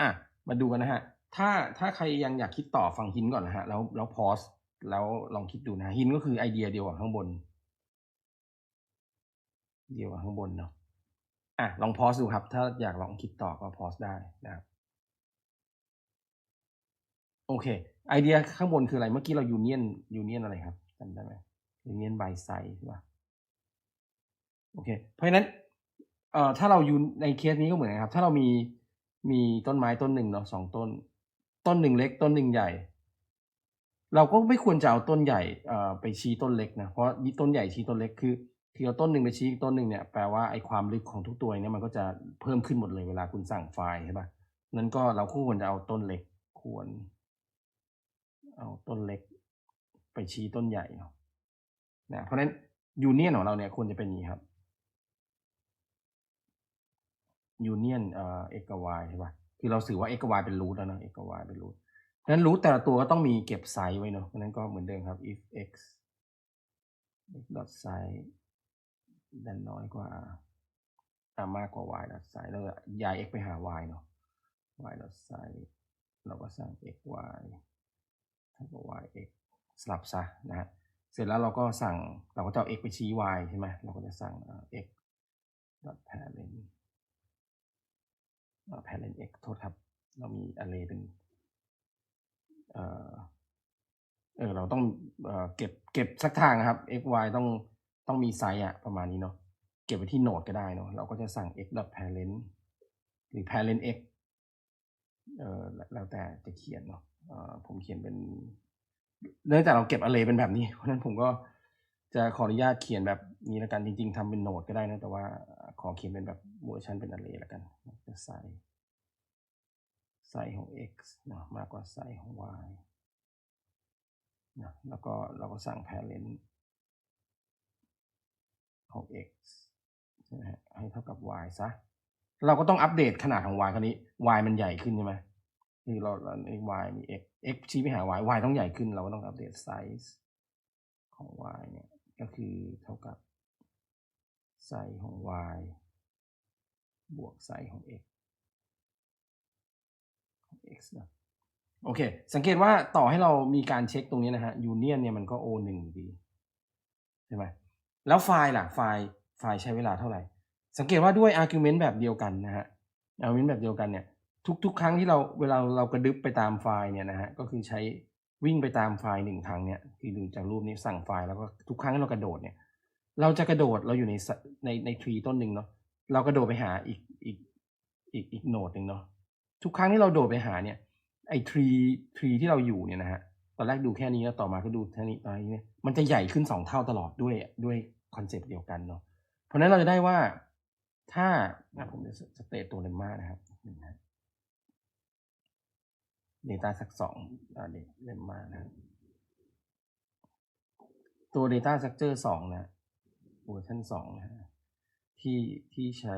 อะมาดูกันนะฮะ ถ้าถ้าใครยังอยากคิดต่อฟังหินก่อนนะฮะ แล้วแล้วพอสแล้วลองคิดดูนะหินก็คือไอเดียเดียวกับข้างบน เดียวกับข้างบนเนาะอะลองพอสดูครับ ถ้าอยากลองคิดต่อก็พอสได้นะครับโอเค ไอเดียข้างบนคืออะไรเมื่อกี้เรายูเนียนยูเนียนอะไรครับจำได้ไหมยูเนียนบายไซใช่ปะโอเค เพราะฉะนั้นเอ่อถ้าเราอยู่ในเคสนี้ก็เหมือนกันครับ ถ้าเรามี มีต้นไม้ต้นหนึ่งเนาะสองต้น ต้นหนึ่งเล็กต้นหนึ่งใหญ่ เราก็ไม่ควรจะเอาต้นใหญ่ไปชี้ต้นเล็กนะเพราะต้นใหญ่ชี้ต้นเล็กคือคือเอาต้นหนึ่งไปชี้ต้นหนึ่งเนี่ยแปลว่าไอ้ความลึกของทุกตัวเนี่ยมันก็จะเพิ่มขึ้นหมดเลยเวลาคุณสั่งไฟล์ใช่ปะนั้นก็เราควรจะเอาต้นเล็กควร เอาต้นเล็ก ไปชี้ต้นใหญ่เนาะนะเพราะฉะนั้นยูเนียนของเราเนี่ยควรจะเป็นอย่างนี้ครับ ยูเนียนเอ่อ x กับ y ใช่ป่ะคือเราสื่อว่า x กับ y เป็นรูทแล้วเนอะ x กับ y เป็นรูทนั้นรูทแต่ละตัวก็ต้องมีเก็บไซส์ไว้เนาะเพราะนั้นก็เหมือนเดิมครับ if x x dot size ดันน้อยกว่าอ่ามากกว่า y dot size แล้วย้าย x ไปหา y เนาะ y dot size เราก็สร้าง x y เท่ากับ y x สลับซะนะฮะเสร็จแล้วเราก็สั่งเราก็จะเอา x ไปชี้ y ใช่ไหมเราก็จะสั่ง x dot parent parent x โทษครับ เรามี array เป็นเออเออเราต้องเออเก็บเก็บสักทางนะครับ x y ต้องต้องมีไซส์อะประมาณนี้เนาะเก็บไว้ที่โนดก็ได้เนาะเราก็จะสั่ง x dot parent หรือ parent x เออแล้วแต่จะเขียนเนาะออผมเขียนเป็น เนื่องจากเราเก็บ array เป็นแบบนี้ เพราะนั้นผมก็จะขออนุญาตเขียนแบบนี้ล้วกันจริง ๆทำเป็นโนดก็ได้นะ แต่ว่า ขอเขียนเป็นแบบเวอร์ชันเป็น array แล้วกันจะใส่ไซส์ของ x นะมากกว่าไซส์ของ y นะแล้วก็เราก็สั่ง parent ของ x ใช่ไหมให้เท่ากับ y ซะ เราก็ต้องอัปเดตขนาดของ y คราวนี้ y มันใหญ่ขึ้นใช่ไหมคือเราเรา y มี x x ชี้ไปหา y y ต้องใหญ่ขึ้น เราก็ต้องอัปเดต size ของ y เนี่ย ก็คือเท่ากับ ไซส์ของ y บวกไซส์ของ x ของ x นะโอเค สังเกตว่าต่อให้เรามีการเช็คตรงนี้นะฮะ union เนี่ยมันก็ o 1 อยู่ดีใช่ไหมแล้วไฟล์ล่ะ ไฟล์ไฟล์ใช้เวลาเท่าไหร่ สังเกตว่าด้วย argument แบบเดียวกันนะฮะ argument แบบเดียวกันเนี่ย ทุก ๆ ครั้งที่เราเวลาเรากระดึบไปตามไฟล์เนี่ยนะฮะก็คือใช้วิ่งไปตามไฟล์หนึ่งครั้งเนี่ยคือดูจากรูปนี้สั่งไฟล์แล้วก็ทุกครั้งที่เรากระโดดเนี่ย เราจะกระโดดเราอยู่ในในในทรีต้นหนึ่งเนาะเรากระโดดไปหาอีกอีกอีกอีกโนดหนึ่งเนาะทุกครั้งที่เราโดดไปหาเนี่ยไอ้ทรีทรีที่เราอยู่เนี่ยนะฮะตอนแรกดูแค่นี้แล้วต่อมาก็ดูแค่นี้ตอนนี้เนี่ยมันจะใหญ่ขึ้นสองเท่าตลอดด้วยด้วยคอนเซปต์เดียวกันเนาะเพราะนั้นเราจะได้ว่าถ้าอะผมจะสเตตตัวเลมมานะครับนะฮะ Data สักสองเดเลมมานะตัว Data Structure สองนะ เวอร์ชันสองนะฮะที่ที่ใช้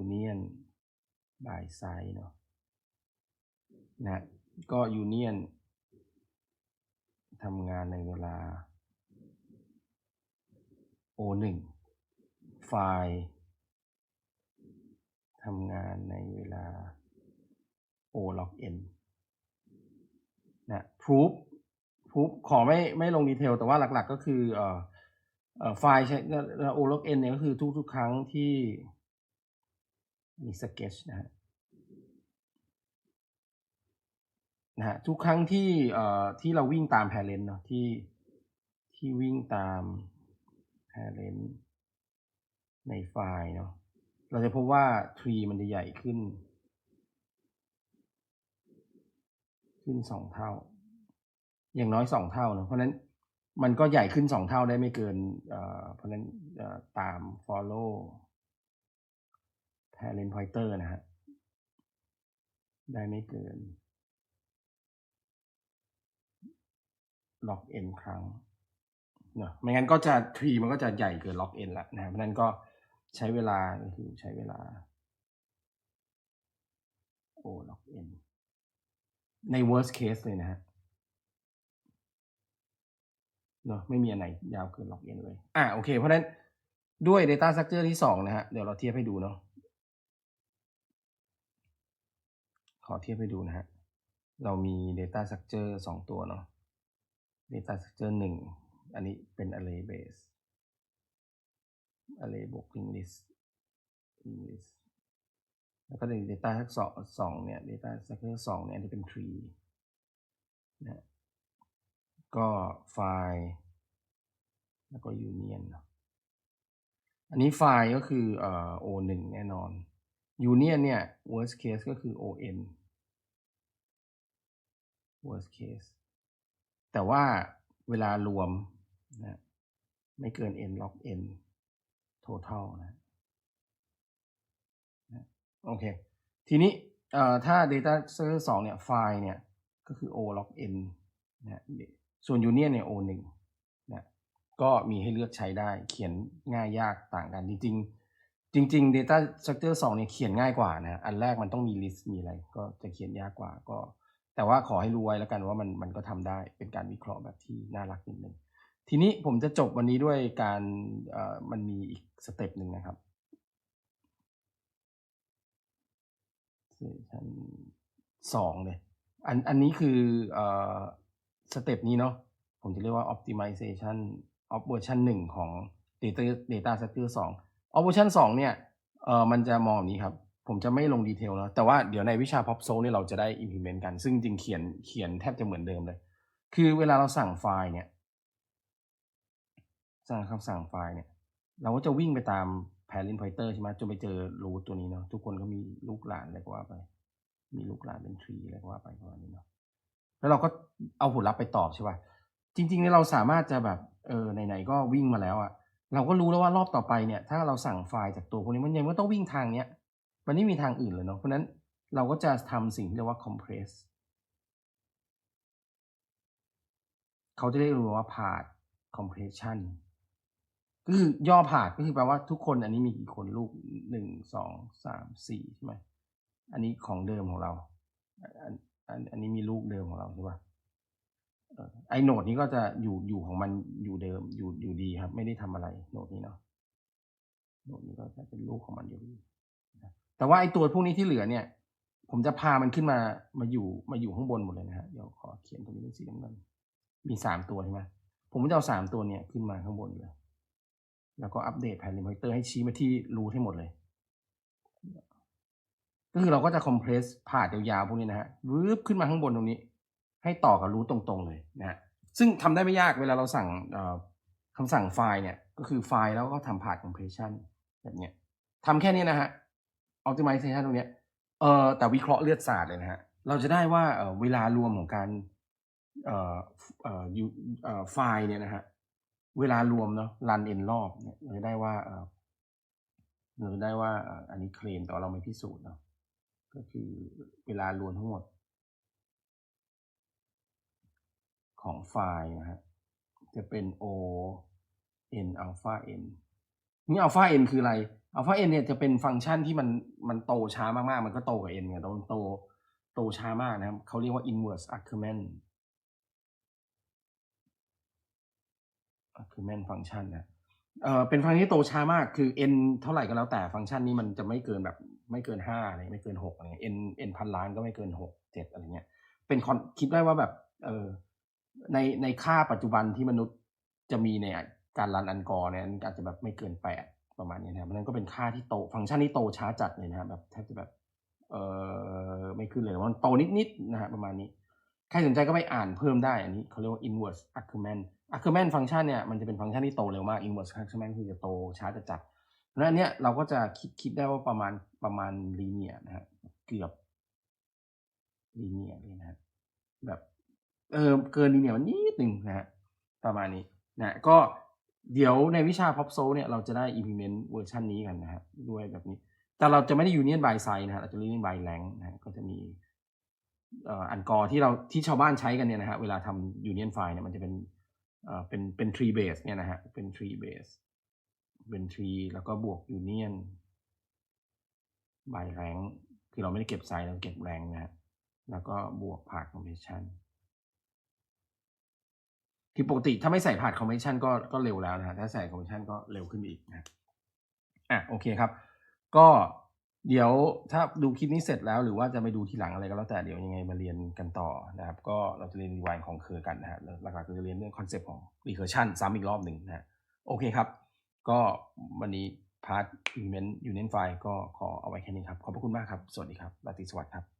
Union by Size เนาะนะก็ Union ทำงานในเวลา O1 ไฟล์ทำงานในเวลา O log n นะ proof proof ขอไม่ไม่ลงดีเทล แต่ว่าหลักๆก็คือเอ่อ ไฟล์ใช้ O log n เนี่ยก็คือทุกๆ ครั้งที่มี sketch นะฮะนะฮะทุกครั้งที่เอ่อที่เราวิ่งตาม parent เนาะที่ที่วิ่งตาม parent ในไฟล์เนาะเราจะพบว่า tree มันจะใหญ่ขึ้น ขึ้นสองเท่า อย่างน้อยสองเท่าเนะเพราะนั้น มันก็ใหญ่ขึ้นสองเท่าได้ไม่เกินเพราะนั้นตาม follow parent pointer นะฮะได้ไม่เกิน log n ครั้งเนอะไม่งั้นก็จะ tree มันก็จะใหญ่เกิน log n ละนะฮะเพราะนั้นก็ใช้เวลาคือใช้เวลา o log n ใน worst case เลยนะฮะ เนอะไม่มีอันไหนยาวเกิน log n เอ็นเลย อ่าโอเค เพราะนั้นด้วย data structure ที่สองนะฮะ เดี๋ยวเราเทียบให้ดูเนาะขอเทียบให้ดูนะฮะ เรามี data structure สองตัวเนาะ data structure หนึ่งอันนี้เป็น array base array บวก linked list linked list แล้วก็ใน data สักสองสองเนี่ย data structure สองเนี่ยอันนี้เป็น tree นะฮะ ก็ไฟล์ แล้วก็ union เนอันนี้ไฟล์ก็คือเอ่อ O1 แน่นอน Union เนี่ย worst case ก็คือ ON worst case แต่ว่าเวลารวมนะไม่เกิน n log n total นะนะโอเค ทีนี้เอ่อถ้า data structure 2เนี่ยไฟล์เนี่ย ก็คือ o log n นะ ส่วน union เนี่ย o 1นะก็มีให้เลือกใช้ได้ เขียนง่ายยากต่างกันจริง ๆ จริง ๆ data structure 2เนี่ยเขียนง่ายกว่านะอันแรกมันต้องมี list มีอะไร ก็จะเขียนยากกว่าก็ แต่ว่าขอให้รู้ไว้แล้วกันว่ามันมันก็ทำได้เป็นการวิเคราะห์แบบที่น่ารักนิดนึงทีนี้ผมจะจบวันนี้ด้วยการเอ่อมันมีอีกสเต็ปหนึ่งนะครับสชันสองเลยอันอันนี้คือเอ่อ สเต็ปนี้เนาะผมจะเรียกว่า optimization of version หนึ่งของ data data structure สอง of version สองเนี่ยเออมันจะมองแบบนี้ครับ ผมจะไม่ลงดีเทลแล้วแต่ว่าเดี๋ยวในวิชา pop so เนี่ยเราจะได้ implement กัน ซึ่งจริงเขียนเขียนแทบจะเหมือนเดิมเลย คือเวลาเราสั่งไฟล์เนี่ย สั่งคำสั่งไฟล์เนี่ย เราก็จะวิ่งไปตาม parent pointer ใช่ไหมจนไปเจอ root ตัวนี้เนาะทุกคนก็มีลูกหลานอะไรก็ว่าไป มีลูกหลานเป็น tree อะไรก็ว่าไปประมาณนี้เนาะ แล้วเราก็เอาผลลัพธ์ไปตอบใช่ป่ะจริงๆเนี่ยเราสามารถจะแบบเออไหนๆก็วิ่งมาแล้วอะเราก็รู้แล้วว่ารอบต่อไปเนี่ย ถ้าเราสั่งไฟล์จากตัวพวกนี้มันยังไม่ต้องวิ่งทางเนี้ย มันไม่มีทางอื่นเลยเนาะเพราะนั้นเราก็จะทำสิ่งที่เรียกว่า compress เขาจะเรียกรู้ว่า path compression ก็คือย่อ path ก็คือแปลว่าทุกคนอันนี้มีกี่คนลูกหนึ่งสองสามสี่ใช่ไหมอันนี้ของเดิมของเรา อันอันนี้มีลูกเดิมของเราใช่ป่ะเอ่อไอโหนดนี้ก็จะอยู่อยู่ของมันอยู่เดิมอยู่อยู่ดีครับ ไม่ได้ทำอะไรโหนดนี้เนาะโหนดนี้ก็จะเป็นลูกของมันอยู่ดีแต่ว่าไอตัวพวกนี้ที่เหลือเนี่ย ผมจะพามันขึ้นมามาอยู่มาอยู่ข้างบนหมดเลยนะฮะเดี๋ยวขอเขียนตรงนี้เป็นสีน้ำเงินมีสามตัวใช่ไหมผมจะเอาสามตัวเนี่ยขึ้นมาข้างบนเลย แล้วก็อัปเดตแพนลิมเตอร์ให้ชี้มาที่รูทให้หมดเลย ก็คือเราก็จะคอมเพรสผ่านยาวๆพวกนี้นะฮะวืบขึ้นมาข้างบนตรงนี้ ให้ต่อกับรูทตรงๆเลยนะฮะซึ่งทำได้ไม่ยากเวลาเราสั่งเอ่อคำสั่งไฟล์เนี่ย ก็คือไฟล์แล้วก็ทำผ่านคอมเพรสชันแบบเนี้ยทำแค่นี้นะฮะ optimization ตรงเนี้ยเอ่อแต่วิเคราะห์เลือดศาสาดเลยนะฮะเราจะได้ว่าเวลารวมของการเอ่อเอ่อยูเอ่อไฟล์เนี่ยนะฮะเวลารวมเนาะรันเอ็นรอบเนี่ยเราจะได้ว่าเออเราจะได้ว่าอันนี้เคลมแต่เราไม่พิสูจน์เนาะ ก็คือเวลารวมทั้งหมด ของไฟล์นะฮะจะเป็น o n alpha n นี่ alpha n คืออะไร alpha n เนี่ยจะเป็นฟังก์ชันที่มันมันโตช้ามากๆ มันก็โตกว่า n ไงแต่มันโตโตช้ามากนะครับเขาเรียกว่า inverse Ackermann Ackermann ฟังก์ชันนะเอ่อเป็นฟังก์ชันที่โตช้ามากคือ n เท่าไหร่ก็แล้วแต่ฟังก์ชันนี้มันจะไม่เกินแบบ ไม่เกินห้าอะไรไม่เกินหกอะไรเงี้ย n n พันล้านก็ไม่เกินหกเจ็ดอะไรเงี้ย เป็นคอนคิดได้ว่าแบบ เออในในค่าปัจจุบันที่มนุษย์จะมีในการรันอันกอร์เนี่ยอาจจะแบบไม่เกินแปดประมาณนี้นะครับมันก็เป็นค่าที่โตฟังก์ชันที่โตช้าจัดเลยนะครับแบบแทบจะแบบ เออไม่ขึ้นเลยมันโตนิดๆนะฮะประมาณนี้ใครสนใจก็ไปอ่านเพิ่มได้อันนี้เขาเรียกว่า inverse Ackermann Ackermann ฟังก์ชันเนี่ยมันจะเป็นฟังก์ชันที่โตเร็วมาก inverse Ackermann คือจะโตช้าจัดจัดๆเพราะนั้นอันเนี้ยเราก็จะคิดคิดได้ว่าประมาณ ประมาณ linear นะฮะเกือบ linear เลยนะฮะแบบเออเกิน linear มันนิดหนึ่งนะฮะประมาณนี้นะก็เดี๋ยวในวิชา pop so เนี่ยเราจะได้ implement เวอร์ชันนี้กันนะฮะด้วยแบบนี้ แต่เราจะไม่ได้ union by size นะฮะเราจะ union by length นะฮะก็จะมีเอ่ออันกอที่เราที่ชาวบ้านใช้กันเนี่ยนะฮะเวลาทำ union file เนี่ยมันจะเป็นเอ่อเป็นเป็น tree base เนี่ยนะฮะเป็น tree base เป็น tree แล้วก็บวก union by rank คือเราไม่ได้เก็บสายเราเก็บแรงนะแล้วก็บวกผักคอมมิชชั่นคือปกติถ้าไม่ใส่ผัาคอมมิชชั่นก็ก็เร็วแล้วนะถ้าใส่คอมมิชชั่นก็เร็วขึ้นอีกนะอะโอเคครับ ก็เดี๋ยวถ้าดูคลิปนี้เสร็จแล้วหรือว่าจะไปดูทีหลังอะไรก็แล้วแต่เดี๋ยวยังไงมาเรียนกันต่อนะครับ ก็เราจะเรียนรีวายของเคอร์กันนะฮะหลักๆคืจะเรียนเรื่องคอนเซปต์ของรีเคอร์ชั่นซ้ำอีกรอบหนึ่งนะโอเคครับ ก็วันนี้ พาร์ทอีเวนต์ยูเนีนไฟล์ก็ขอเอาไว้แค่นี้ครับ ขอบพระคุณมากครับ สวัสดีครับราตรีสวัสดิ์ครับ